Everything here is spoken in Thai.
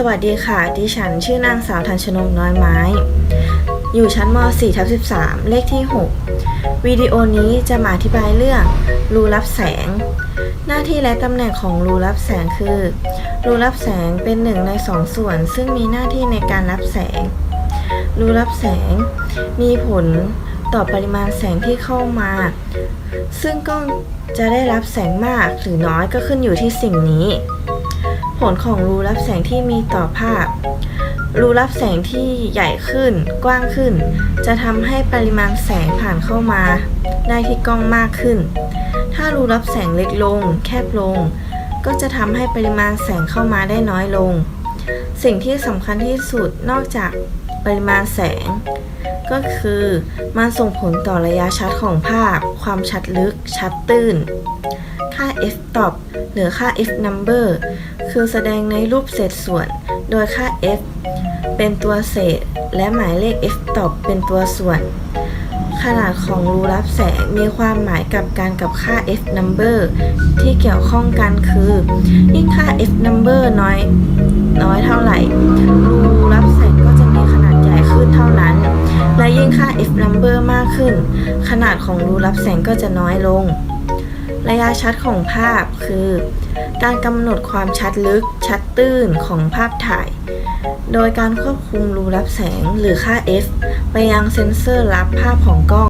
สวัสดีค่ะ ดิฉันชื่อนางสาวทันชนกน้อยไม้ อยู่ชั้นม .4 ทับ13 เลขที่ 6 วิดีโอนี้จะมาอธิบายเรื่อง รูรับแสง หน้าที่และตำแหน่งของรูรับแสงคือ รูรับแสงเป็นหนึ่งในสองส่วน ซึ่งมีหน้าที่ในการรับแสง รูรับแสงมีผลต่อปริมาณแสงที่เข้ามา ซึ่งกล้องจะได้รับแสงมากหรือน้อยก็ขึ้นอยู่ที่สิ่งนี้ ผลของรูรับแสงที่มีต่อภาพ รูรับแสงที่ใหญ่ขึ้น กว้างขึ้น จะทำให้ปริมาณแสงผ่านเข้ามา ได้ที่กล้องมากขึ้น ถ้ารูรับแสงเล็กลง แคบลง ก็จะทำให้ปริมาณแสงเข้ามาได้น้อยลง สิ่งที่สำคัญที่สุดนอกจาก ปริมาณแสง ก็คือมันส่งผลต่อระยะชัดของภาพ ความชัดลึก ชัดตื้น ค่า f-stop หรือค่า f-number คือแสดงในรูปเศษส่วน โดยค่า f เป็นตัวเศษ และหมายเลข f-stop เป็นตัวส่วน ขนาดของรูรับแสงมีความหมายกับการกับค่า f-number ที่เกี่ยวข้องกันคือ ยิ่งค่า f-number น้อยน้อยเท่าไหร่ ขนขนาดของรูรับแสงก็จะน้อยลง ระยะชัดของภาพคือ การกำหนดความชัดลึก ชัดตื้นของภาพถ่าย โดยการควบคุมรูรับแสงหรือค่า f ไปยังเซ็นเซอร์รับภาพของกล้อง